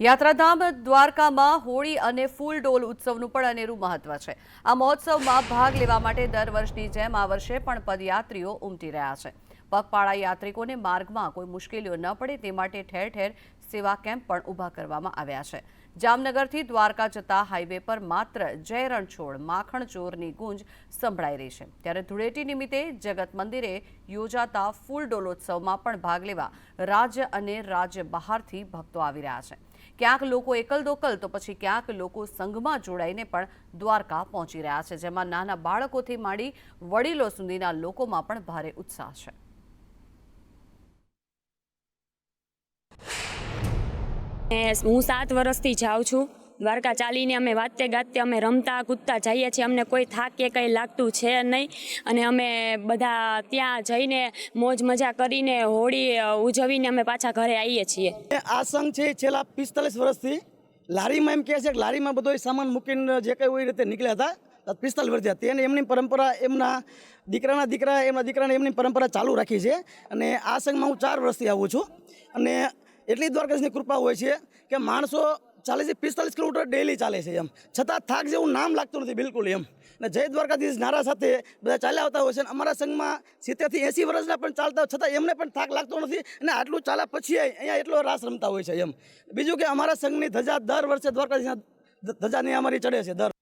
યાત્રાધામ દ્વારકામાં હોળી અને ફૂલ ડોલ ઉત્સવનું પણ અનેરું મહત્વ છે. આ મહોત્સવમાં ભાગ લેવા માટે દર વર્ષની જેમ આ વર્ષે પણ પદયાત્રીઓ ઉમટી રહ્યા છે. પગપાળા યાત્રિકોને માર્ગમાં કોઈ મુશ્કેલીઓ ન પડે તે માટે ઠેર ઠેર સેવા કેમ્પ પણ ઊભા કરવામાં આવ્યા છે. જામનગરથી દ્વારકા જતા હાઈવે પર માત્ર જય રણછોડ માખણ ચોરની ગુંજ સંભળાઈ રહી છે. ત્યારે ધૂળેટી નિમિત્તે જગત મંદિરે યોજાતા ફૂલ ડોલોત્સવમાં પણ ભાગ લેવા રાજ્ય અને રાજ્ય બહારથી ભક્તો આવી રહ્યા છે. ક્યાંક લોકો એકલ દોકલ તો પછી ક્યાંક લોકો સંઘમાં જોડાઈને પણ દ્વારકા પહોંચી રહ્યા છે, જેમાં નાના બાળકોથી માંડી વડીલો સુધીના લોકોમાં પણ ભારે ઉત્સાહ છે. હું સાત વર્ષથી જાઉં છું. દ્વારકા ચાલીને અમે વાતે ગાતે, અમે રમતા કૂદતા જઈએ છીએ. અમને કોઈ થાક કે કંઈ લાગતું છે નહીં. અને અમે બધા ત્યાં જઈને મોજ મજા કરીને હોળી ઉજવીને અમે પાછા ઘરે આવીએ છીએ. આ સંઘ છે છેલ્લા પિસ્તાલીસ વર્ષથી લારીમાં એમ કહે છે કે લારીમાં બધો સામાન મૂકીને જે કંઈ હોય રીતે નીકળ્યા હતા. પિસ્તાલીસ વર્ષથી તેને એમની પરંપરા એમના દીકરાના દીકરા, એમના દીકરાને એમની પરંપરા ચાલુ રાખી છે. અને આ સંઘમાં હું ચાર વર્ષથી આવું છું. અને એટલી દ્વારકાશની કૃપા હોય છે કે માણસો ચાલીસથી પિસ્તાલીસ કિલોમીટર ડેલી ચાલે છે એમ. છતાં થાક જેવું નામ લાગતું નથી, બિલકુલ એમ. ને જય દ્વારકાધીશ નારા સાથે બધા ચાલ્યા આવતા હોય છે અને અમારા સંઘમાં સિત્તેરથી એંસી વર્ષના પણ ચાલતા છતાં એમને પણ થાક લાગતો નથી અને આટલું ચાલ્યા પછી અહીંયા એટલો રાસ રમતા હોય છે એમ. બીજું કે અમારા સંઘની ધજા દર વર્ષે દ્વારકાધીશના ધજાની અમારી ચડે છે, દર